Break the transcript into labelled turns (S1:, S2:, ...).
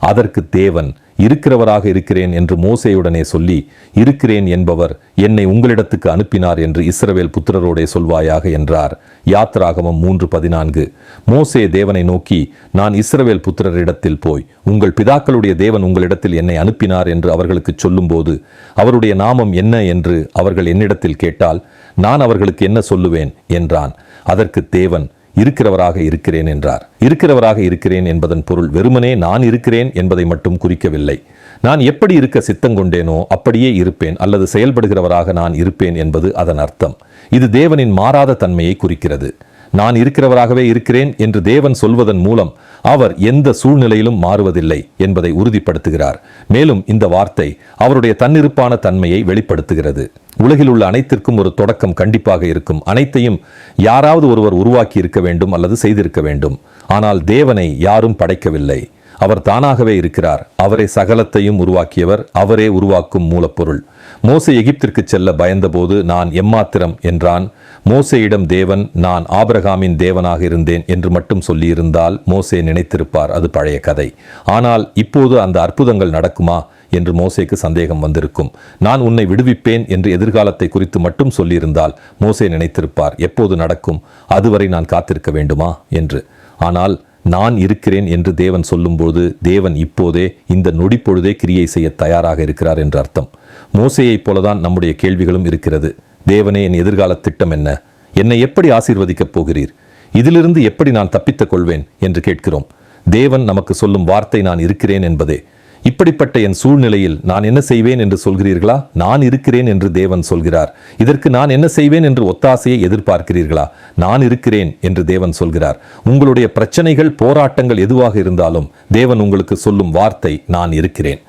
S1: அதற்கு தேவன் இருக்கிறவராக இருக்கிறேன் என்று மோசையுடனே சொல்லி இருக்கிறேன் என்பவர் என்னை உங்களிடத்துக்கு அனுப்பினார் என்று இஸ்ரவேல் புத்திரரோடே சொல்வாயாக என்றார். யாத்ராகமம் மூன்று பதினான்கு. மோசே தேவனை நோக்கி நான் இஸ்ரவேல் புத்திரரிடத்தில் போய் உங்கள் பிதாக்களுடைய தேவன் உங்களிடத்தில் என்னை அனுப்பினார் என்று அவர்களுக்கு சொல்லும்போது அவருடைய நாமம் என்ன? என்று அவர்கள் என்னிடத்தில் கேட்டால் நான் அவர்களுக்கு என்ன சொல்லுவேன்? என்றான். அதற்கு தேவன் இருக்கிறவராக இருக்கிறேன் என்றார். இருக்கிறவராக இருக்கிறேன் என்பதன் பொருள் வெறுமனே நான் இருக்கிறேன் என்பதை மட்டும் குறிக்கவில்லை. நான் எப்படி இருக்க சித்தங்கொண்டேனோ அப்படியே இருப்பேன் அல்லது செயல்படுகிறவராக நான் இருப்பேன் என்பது அதன் அர்த்தம். இது தேவனின் மாறாத தன்மையை குறிக்கிறது. நான் இருக்கிறவராகவே இருக்கிறேன் என்று தேவன் சொல்வதன் மூலம் அவர் எந்த சூழ்நிலையிலும் மாறுவதில்லை என்பதை உறுதிப்படுத்துகிறார். மேலும் இந்த வார்த்தை அவருடைய தன்னிருப்பான தன்மையை வெளிப்படுத்துகிறது. உலகில் உள்ள அனைத்திற்கும் ஒரு தொடக்கம் கண்டிப்பாக இருக்கும். அனைத்தையும் யாராவது ஒருவர் உருவாக்கி இருக்க வேண்டும் அல்லது செய்திருக்க வேண்டும். ஆனால் தேவனை யாரும் படைக்கவில்லை. அவர் தானாகவே இருக்கிறார். அவரே சகலத்தையும் உருவாக்கியவர். அவரே உருவாக்கும் மூலப்பொருள். மோசை எகிப்திற்கு செல்ல பயந்தபோது நான் எம்மாத்திரம் என்றான். மோசையிடம் தேவன் நான் ஆபிரகாமின் தேவனாக இருந்தேன் என்று மட்டும் சொல்லியிருந்தால் மோசே நினைத்திருப்பார். அது பழைய கதை. ஆனால் இப்போது அந்த அற்புதங்கள் நடக்குமா? என்று மோசேக்கு சந்தேகம் வந்திருக்கும். நான் உன்னை விடுவிப்பேன் என்று எதிர்காலத்தை குறித்து மட்டும் சொல்லியிருந்தால் மோசே நினைத்திருப்பார். எப்போது நடக்கும்? அதுவரை நான் காத்திருக்க வேண்டுமா? என்று. ஆனால் நான் இருக்கிறேன் என்று தேவன் சொல்லும்போது தேவன் இப்போதே இந்த நொடிப்பொழுதே கிரியை செய்ய தயாராக இருக்கிறார் என்று அர்த்தம். மோசையைப் போலதான் நம்முடைய கேள்விகளும் இருக்கிறது. தேவனே என் எதிர்கால திட்டம் என்ன? என்னை எப்படி ஆசீர்வதிக்கப் போகிறீர்? இதிலிருந்து எப்படி நான் தப்பித்துக் கொள்வேன்? என்று கேட்கிறோம். தேவன் நமக்கு சொல்லும் வார்த்தை நான் இருக்கிறேன் என்பதே. இப்படிப்பட்ட என் சூழ்நிலையில் நான் என்ன செய்வேன் என்று சொல்கிறீர்களா? நான் இருக்கிறேன் என்று தேவன் சொல்கிறார். இதற்கு நான் என்ன செய்வேன் என்று ஒத்தாசையை எதிர்பார்க்கிறீர்களா? நான் இருக்கிறேன் என்று தேவன் சொல்கிறார். உங்களுடைய பிரச்சனைகள் போராட்டங்கள் எதுவாக இருந்தாலும் தேவன் உங்களுக்கு சொல்லும் வார்த்தை நான் இருக்கிறேன்.